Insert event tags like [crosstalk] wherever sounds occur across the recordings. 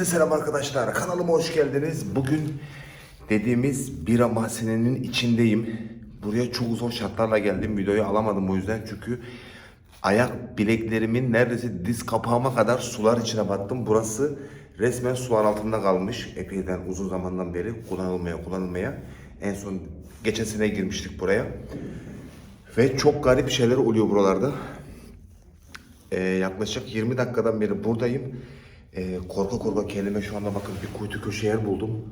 Hepinize selam arkadaşlar. Kanalıma hoş geldiniz. Bugün dediğimiz bira mahzeninin içindeyim. Buraya çok zor şartlarla geldim. Videoyu alamadım o yüzden çünkü ayak bileklerimin neredeyse diz kapağıma kadar sular içine battım. Burası resmen sular altında kalmış. Epeyden uzun zamandan beri kullanılmaya kullanılmaya. En son geçen sene girmiştik buraya. Ve çok garip şeyler oluyor buralarda. Ee, yaklaşık 20 dakikadan beri buradayım. Ee, korka korka kendime şu anda bakın bir kuytu köşe yer buldum.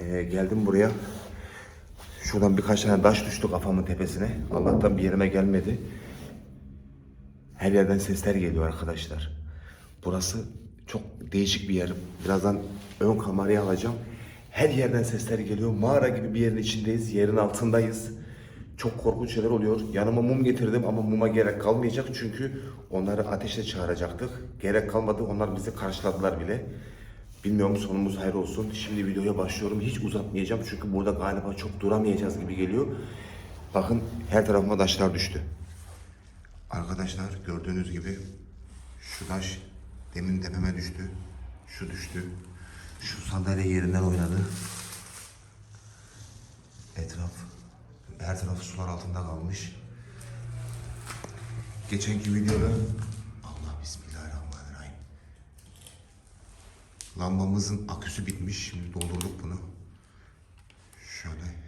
Ee, geldim buraya. Şuradan birkaç tane taş düştü kafamın tepesine. Allah'tan bir yerime gelmedi. Her yerden sesler geliyor arkadaşlar. Burası çok değişik bir yer. Birazdan ön kamerayı alacağım. Her yerden sesler geliyor. Mağara gibi bir yerin içindeyiz. Yerin altındayız. Çok korkunç şeyler oluyor. Yanıma mum getirdim ama muma gerek kalmayacak çünkü onları ateşle çağıracaktık. Gerek kalmadı. Onlar bizi karşıladılar bile. Bilmiyorum sonumuz hayır olsun. Şimdi videoya başlıyorum. Hiç uzatmayacağım çünkü burada galiba çok duramayacağız gibi geliyor. Bakın her tarafıma taşlar düştü. Arkadaşlar gördüğünüz gibi şu taş demin tepeme düştü. Şu düştü. Şu sandalye yerinden oynadı. Etraf her tarafı sular altında kalmış. Geçenki videoda Allah Bismillahirrahmanirrahim. Lambamızın aküsü bitmiş. Şimdi doldurduk bunu. Şöyle.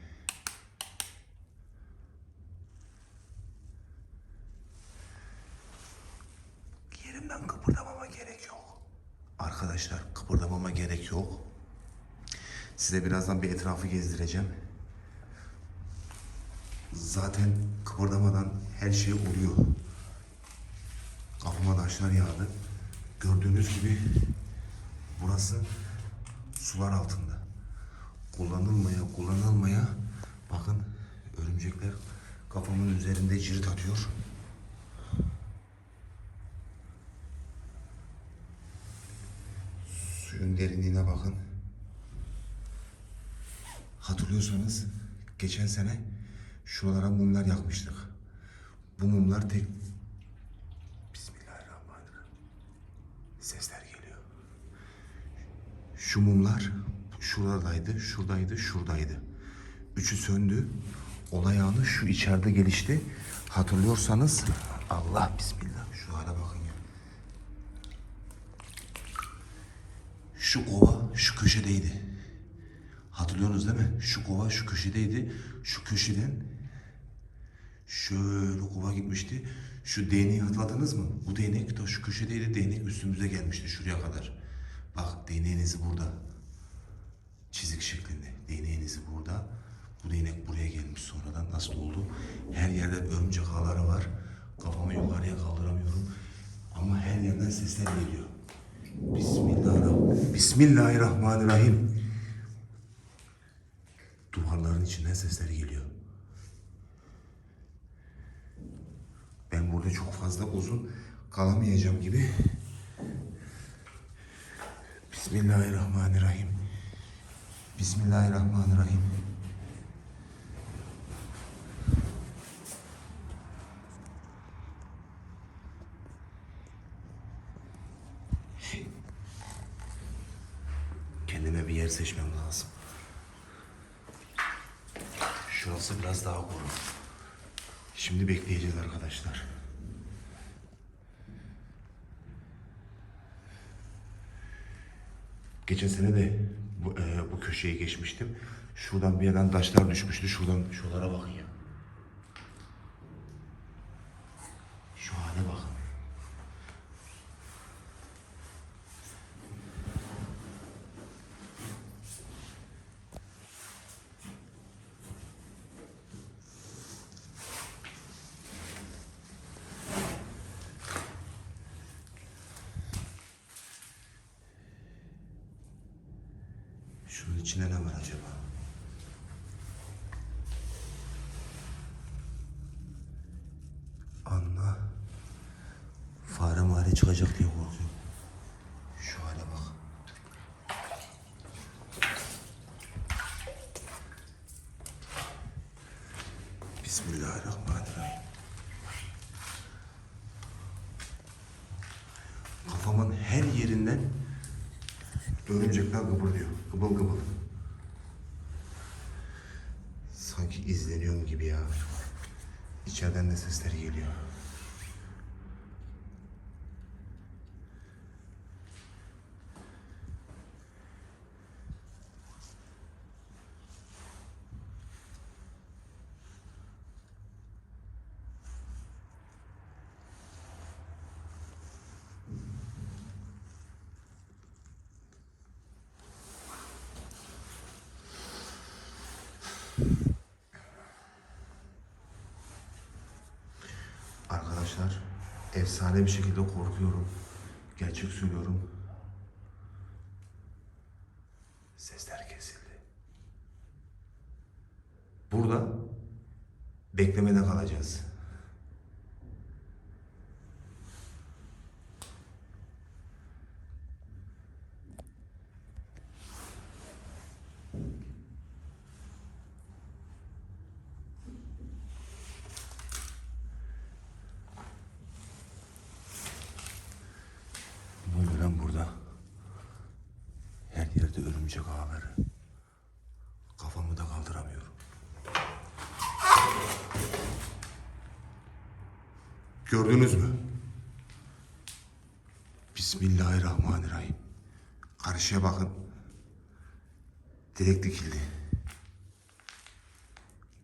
Yerimden kıpırdamama gerek yok. Arkadaşlar kıpırdamama gerek yok. Size birazdan bir etrafı gezdireceğim. Zaten kıpırdamadan her şey oluyor. Kafama taşlar yağdı. Gördüğünüz gibi burası sular altında. Kullanılmaya kullanılmaya bakın örümcekler kafamın üzerinde cirit atıyor. Suyun derinliğine bakın. Hatırlıyorsanız geçen sene şuralara mumlar yakmıştık. Bu mumlar tek... Bismillahirrahmanirrahim. Sesler geliyor. Şu mumlar şuradaydı, şuradaydı, şuradaydı. Üçü söndü. Olay anı şu içeride gelişti. Hatırlıyorsanız Allah bismillah. Şu hale bakın ya. Şu kova şu köşedeydi. Hatırlıyorsunuz değil mi? Şu kova şu köşedeydi. Şu köşeden şöyle kova gitmişti. Şu değneği hatırladınız mı? Bu değnek de şu köşedeydi. Değnek üstümüze gelmişti şuraya kadar. Bak değneğinizi burada. Çizik şeklinde. Değneğinizi burada. Bu değnek buraya gelmiş sonradan. Nasıl oldu? Her yerde örümcek ağları var. Kafamı yukarıya kaldıramıyorum. Ama her yerden sesler geliyor. Bismillahirrahmanirrahim. Bismillahirrahmanirrahim. Duvarların içinden sesler geliyor. Ben burada çok fazla uzun kalamayacağım gibi. Bismillahirrahmanirrahim. Bismillahirrahmanirrahim. Kendime bir yer seçmem lazım. Şurası daha kuru. Şimdi bekleyeceğiz arkadaşlar. Geçen sene de bu, e, bu köşeyi geçmiştim. Şuradan bir yerden taşlar düşmüştü. Şuradan şuralara bakın ya. Şu hale bakın. Şunun içinde ne var acaba? Anla. Fare mare çıkacak diye korkuyorum. Şu hale bak. Bismillahirrahmanirrahim. Kafamın her yerinden Örümcekler kıpırdıyor. Kıbıl kıbıl. Sanki izleniyorum gibi ya. İçeriden de sesler geliyor. Arkadaşlar efsane bir şekilde korkuyorum. Gerçek söylüyorum. Sesler kesildi. Burada beklemede kalacağız. Ne oluyor lan burada? Her yerde örümcek ağları. Kafamı da kaldıramıyorum. Gördünüz mü? Bismillahirrahmanirrahim. Karşıya bakın. Direkt dikildi.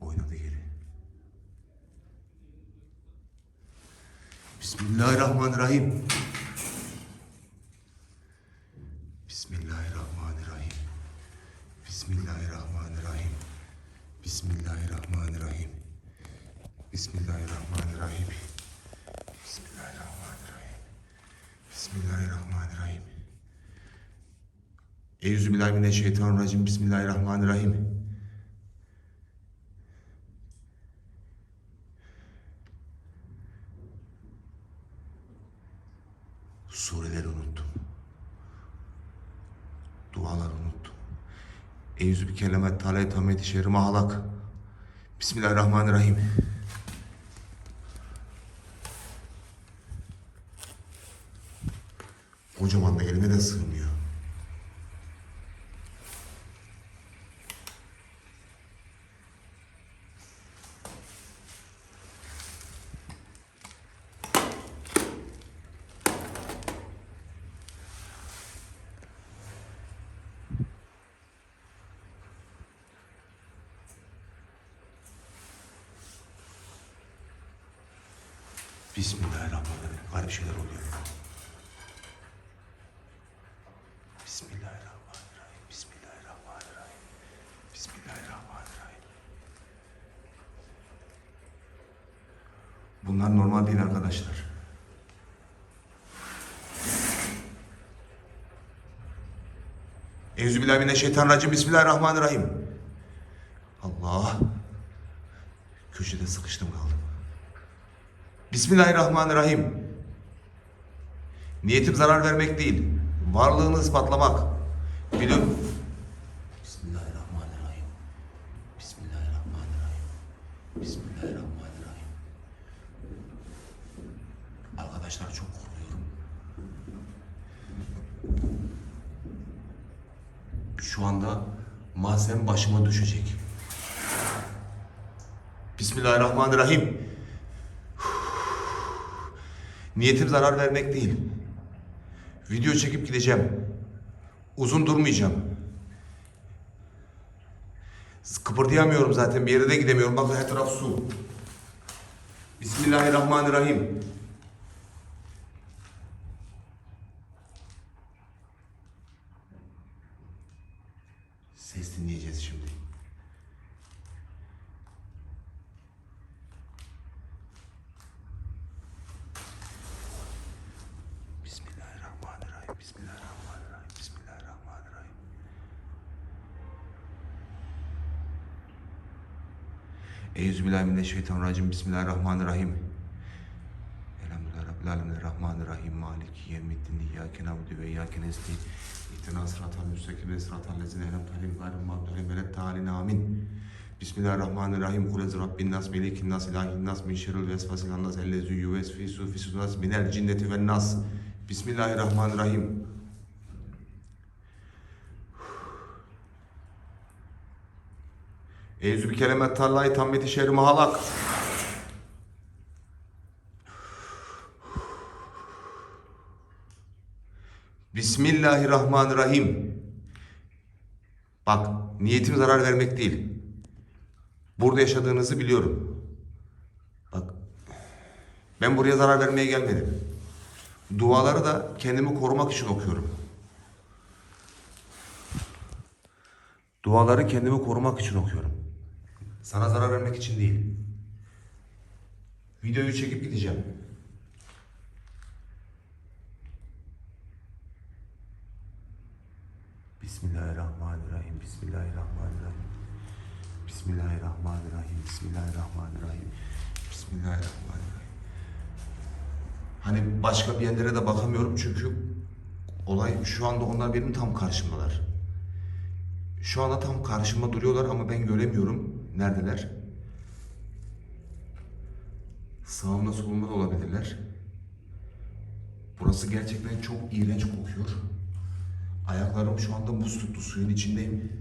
Oynadı geri. Bismillahirrahmanirrahim. Bismillahirrahmanirrahim. Bismillahirrahmanirrahim. Bismillahirrahmanirrahim. Bismillahirrahmanirrahim. Bismillahirrahmanirrahim. Euzubillahimineşşeytanirracim. Bismillahirrahmanirrahim. Sureleri unuttum. Duaları unuttum. Kelimet talay tameti şerri mahalak. Bismillahirrahmanirrahim. Kocaman da elime de sığmıyor. Bismillahirrahmanirrahim. Garip şeyler oluyor. Bismillahirrahmanirrahim. Bismillahirrahmanirrahim. Bismillahirrahmanirrahim. Bunlar normal değil arkadaşlar. Euzubillahimineşşeytanirracim. Bismillahirrahmanirrahim. Allah. Köşede sıkıştım kaldım. Bismillahirrahmanirrahim. Niyetim zarar vermek değil. Varlığını ispatlamak. Biliyorum. Bismillahirrahmanirrahim. Bismillahirrahmanirrahim. Bismillahirrahmanirrahim. Arkadaşlar çok korkuyorum. Şu anda malzem başıma düşecek. Bismillahirrahmanirrahim. Niyetim zarar vermek değil. Video çekip gideceğim. Uzun durmayacağım. Kıpırdayamıyorum zaten. Bir yere de gidemiyorum. Bakın her taraf su. Bismillahirrahmanirrahim. Ses dinleyeceğiz şimdi. Bismillahirrahmanirrahim. Bismillahirrahmanirrahim. Bismillahirrahmanirrahim. Euzubillahimineşşeytanirracim. Bismillahirrahmanirrahim. Elhamdülillahi Rabbil alemin. Rahmanirrahim. Maliki yevmiddin. İyyâke na'budu ve iyyâke nestaîn. İhtina sıratal müstakime sıratal lezine en'amte aleyhim gayril mağdubi aleyhim veleddâlin. Amin. Bismillahirrahmanirrahim. Kul ezü Rabbin nas, melikin nas, ilahin nas, min şerril vesvasil nas, ellezü yüvesfisu fisu nas, minel cinneti ven nas. Bismillahirrahmanirrahim. Eyüzü bir kelimet tarlayı tammeti şehri mahalak. Bismillahirrahmanirrahim. Bak niyetim zarar vermek değil. Burada yaşadığınızı biliyorum. Bak ben buraya zarar vermeye gelmedim. Duaları da kendimi korumak için okuyorum. Duaları kendimi korumak için okuyorum. Sana zarar vermek için değil. Videoyu çekip gideceğim. Bismillahirrahmanirrahim. Bismillahirrahmanirrahim. Bismillahirrahmanirrahim. Bismillahirrahmanirrahim. Bismillahirrahmanirrahim. Hani başka bir yerlere de bakamıyorum çünkü olay şu anda onlar benim tam karşımdalar. Şu anda tam karşımda duruyorlar ama ben göremiyorum neredeler. Sağımda solumda da olabilirler. Burası gerçekten çok iğrenç kokuyor. Ayaklarım şu anda buz tuttu suyun içindeyim.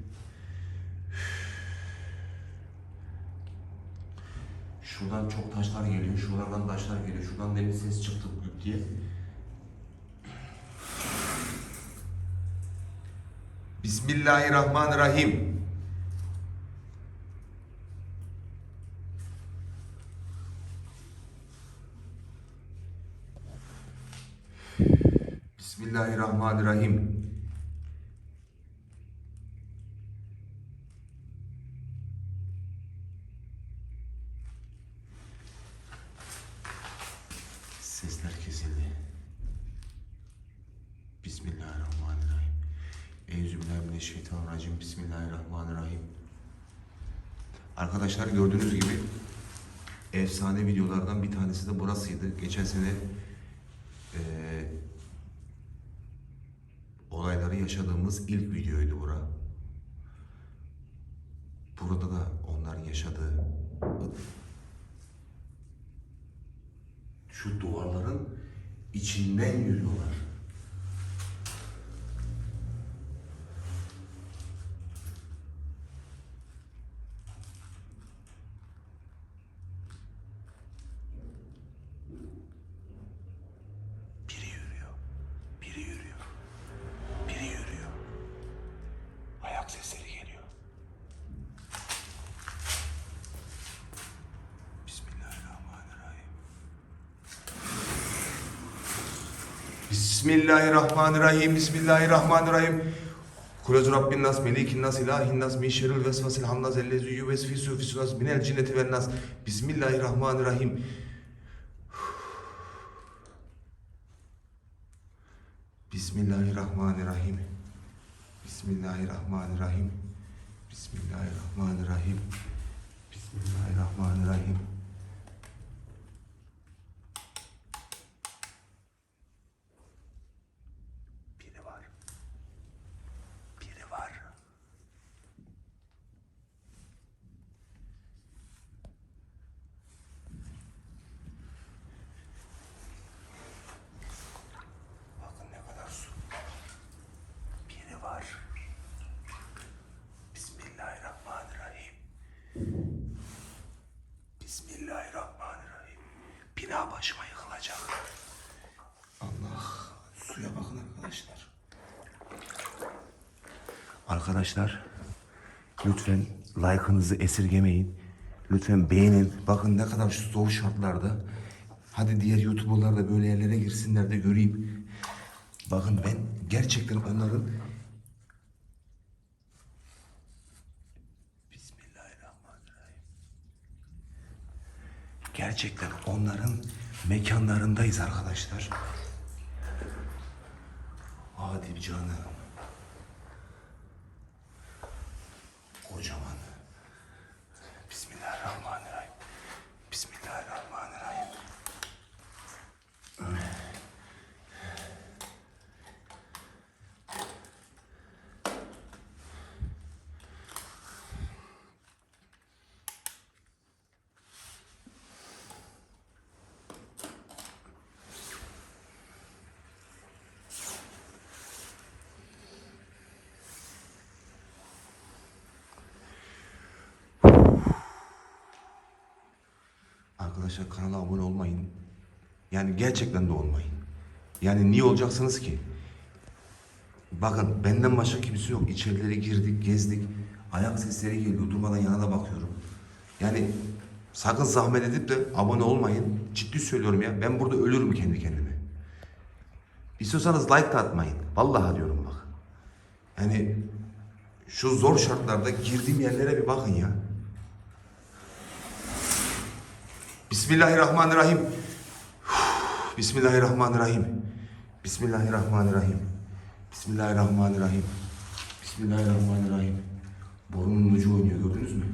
Şuradan çok taşlar geliyor, şuralardan taşlar geliyor. Şuradan demin ses çıktı güp diye. Bismillahirrahmanirrahim. Bismillahirrahmanirrahim. Sesler kesildi. Bismillahirrahmanirrahim. Euzubillahimineşşeytanirracim. Bismillahirrahmanirrahim. Arkadaşlar gördüğünüz gibi efsane videolardan bir tanesi de burasıydı. Geçen sene olayları yaşadığımız ilk videoydu bura. Burada da onların yaşadığı şu duvarların içinden yürüyorlar. Biri yürüyor. Biri yürüyor. Bismillahirrahmanirrahim. Bismillahirrahmanirrahim. Kulez Rabbin nas, melikin nas, ilahin nas, min şerril vesvesil hamnaz, ellezi yüvesfisu fisunas, minel cinneti ven nas. Bismillahirrahmanirrahim. Bismillahirrahmanirrahim. Bismillahirrahmanirrahim. Bismillahirrahmanirrahim. Bismillahirrahmanirrahim. Biri var. Biri var. Bakın ne kadar su. Biri var. Bismillahirrahmanirrahim. Bismillahirrahmanirrahim. Bina başıma yıkılacak. Allah. Suya bakın arkadaşlar. Arkadaşlar lütfen like'ınızı esirgemeyin. Lütfen beğenin. Bakın ne kadar zor şartlarda. Hadi diğer YouTuber'lar da böyle yerlere girsinler de göreyim. Bakın ben gerçekten onların. Gerçekten onların mekanlarındayız arkadaşlar. Hadi canım. Kocaman. Bismillahirrahmanirrahim. Arkadaşlar kanala abone olmayın. Yani gerçekten de olmayın. Yani niye olacaksınız ki? Bakın benden başka kimse yok. İçerilere girdik, gezdik. Ayak sesleri geliyor. Durmadan yana da bakıyorum. Yani sakın zahmet edip de abone olmayın. Ciddi söylüyorum ya. Ben burada ölürüm kendi kendime. İstiyorsanız like da atmayın. Vallahi diyorum bak. Yani şu zor şartlarda girdiğim yerlere bir bakın ya. Bismillahirrahmanirrahim. Bismillahirrahmanirrahim. Bismillahirrahmanirrahim. Bismillahirrahmanirrahim. Bismillahirrahmanirrahim. Borunun ucu oynuyor gördünüz mü?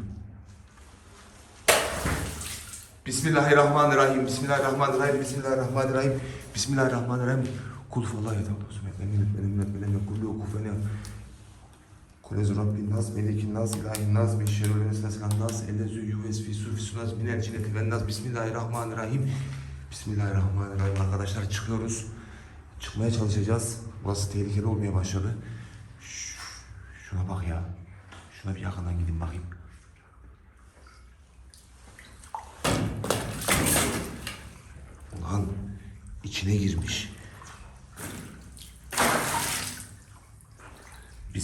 Bismillahirrahmanirrahim. Bismillahirrahmanirrahim. Bismillahirrahmanirrahim. Bismillahirrahmanirrahim. Kul fallahu yetem. Benim benim benim benim kullu kufene. Kulez Rabbin nas, melikin nas, ilahin nas, min şerril vesvesil nas, ellezü yüves fi sufisun nas, minel cinneti ven nas. Bismillahirrahmanirrahim. Bismillahirrahmanirrahim. Arkadaşlar çıkıyoruz. Çıkmaya çalışacağız. Burası tehlikeli olmaya başladı. Şuna bak ya. Şuna bir yakından gidin bakayım. Ulan içine girmiş.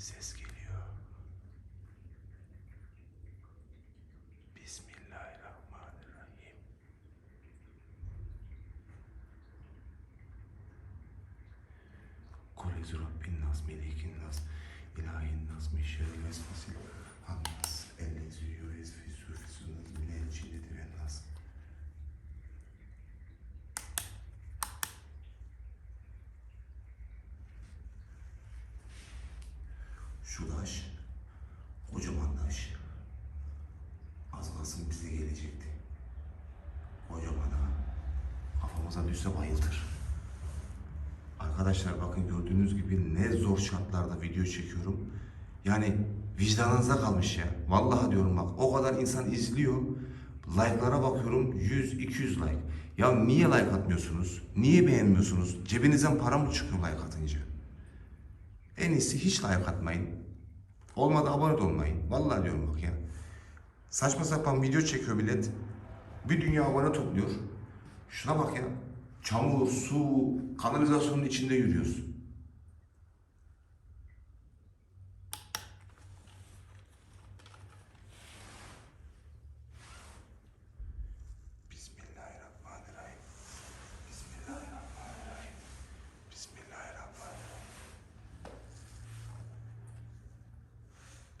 Ses geliyor. Bismillahirrahmanirrahim. Kulez Rabbin nas, melikin nas, ilahin nas, min şerril vesvesil hannas, ellezü yüvesvisu fi sunnati minel cinneti ven nas. Şu taş, kocaman taş. Az kalsın bize gelecekti. Kocaman ha. Kafamıza düşse bayıltır. Arkadaşlar bakın gördüğünüz gibi ne zor şartlarda video çekiyorum. Yani vicdanınıza kalmış ya. Vallahi diyorum bak o kadar insan izliyor. Like'lara bakıyorum 100-200 like. Ya niye like atmıyorsunuz? Niye beğenmiyorsunuz? Cebinizden para mı çıkıyor like atınca? En iyisi hiç like atmayın. Olmadı abone olmayın. Vallahi diyorum bak ya. Saçma sapan video çekiyor millet. Bir dünya abone topluyor. Şuna bak ya. Çamur, su, kanalizasyonun içinde yürüyorsun.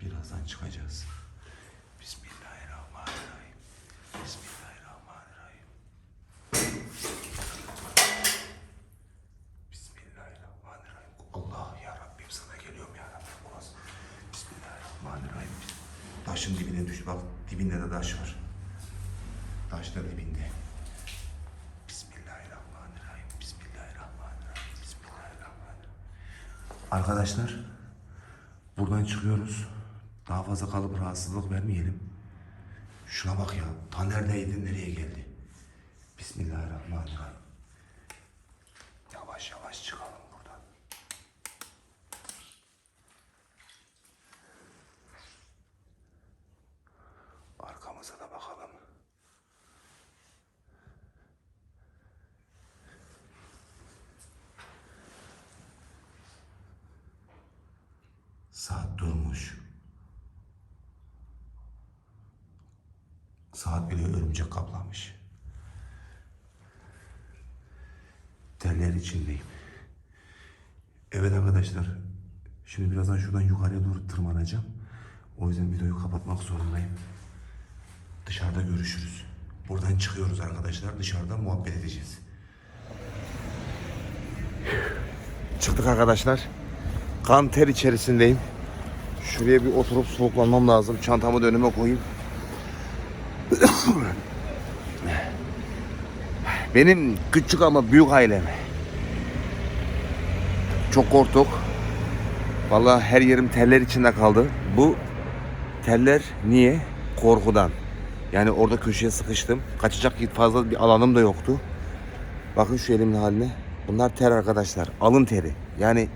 Birazdan çıkacağız. Bismillahirrahmanirrahim. Bismillahirrahmanirrahim. Bismillahirrahmanirrahim. Allah ya Rabbim sana geliyorum ya Rabbim. Kuras. Bismillahirrahmanirrahim. Bak dibinde de taş var. Taş da dibinde. Bismillahirrahmanirrahim. Bismillahirrahmanirrahim. Bismillahirrahmanirrahim. Arkadaşlar buradan çıkıyoruz. Daha fazla kalıp rahatsızlık vermeyelim. Şuna bak ya. Ta neredeydi nereye geldi? Bismillahirrahmanirrahim. durmuş. Saat bile örümcek kaplamış. Terler içindeyim. Evet arkadaşlar. Şimdi birazdan şuradan yukarıya doğru tırmanacağım. O yüzden videoyu kapatmak zorundayım. Dışarıda görüşürüz. Buradan çıkıyoruz arkadaşlar. Dışarıda muhabbet edeceğiz. Çıktık arkadaşlar. Kan ter içerisindeyim. Şuraya bir oturup soğuklanmam lazım. Çantamı da önüme koyayım. [coughs] Benim küçük ama büyük ailem. Çok korktuk. Vallahi her yerim teller içinde kaldı. Bu teller niye? Korkudan. Yani orada köşeye sıkıştım. Kaçacak fazla bir alanım da yoktu. Bakın şu elimin haline. Bunlar ter arkadaşlar. Alın teri. Yani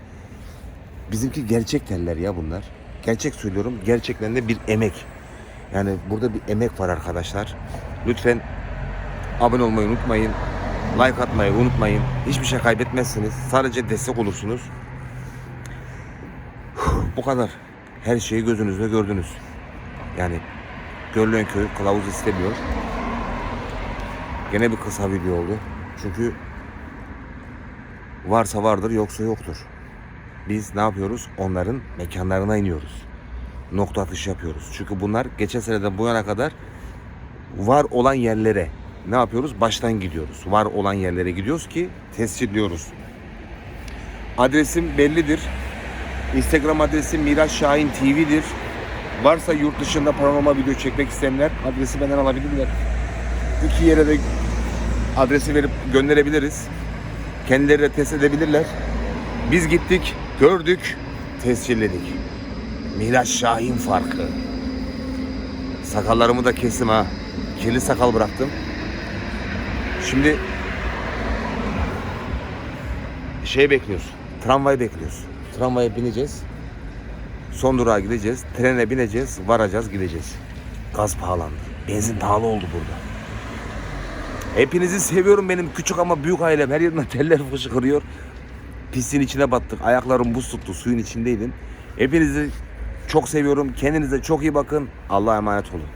bizimki gerçek teller ya bunlar. Gerçek söylüyorum. Gerçekten de bir emek. Yani burada bir emek var arkadaşlar. Lütfen abone olmayı unutmayın. Like atmayı unutmayın. Hiçbir şey kaybetmezsiniz. Sadece destek olursunuz. Bu kadar. Her şeyi gözünüzle gördünüz. Yani görülen köy kılavuz istemiyor. Gene bir kısa video oldu. Çünkü varsa vardır yoksa yoktur. Biz ne yapıyoruz? Onların mekanlarına iniyoruz. Nokta atışı yapıyoruz. Çünkü bunlar geçen seneden bu yana kadar var olan yerlere ne yapıyoruz? Baştan gidiyoruz. Var olan yerlere gidiyoruz ki tescilliyoruz. Adresim bellidir. Instagram adresim Miraç Şahin TV'dir. Varsa yurt dışında paranormal video çekmek isteyenler adresi benden alabilirler. İki yere de adresi verip gönderebiliriz. Kendileri de test edebilirler. Biz gittik, gördük, tescilledik. Miraç Şahin farkı. Sakallarımı da kestim ha. Kirli sakal bıraktım. Şimdi şey bekliyoruz. Tramvay bekliyoruz. Tramvaya bineceğiz. Son durağa gideceğiz. Trene bineceğiz. Varacağız gideceğiz. Gaz pahalandı. Benzin pahalı oldu burada. Hepinizi seviyorum benim küçük ama büyük ailem. Her yerden teller fışkırıyor. Pisliğin içine battık. Ayaklarım buz tuttu. Suyun içindeydim. Hepinizi çok seviyorum. Kendinize çok iyi bakın. Allah'a emanet olun.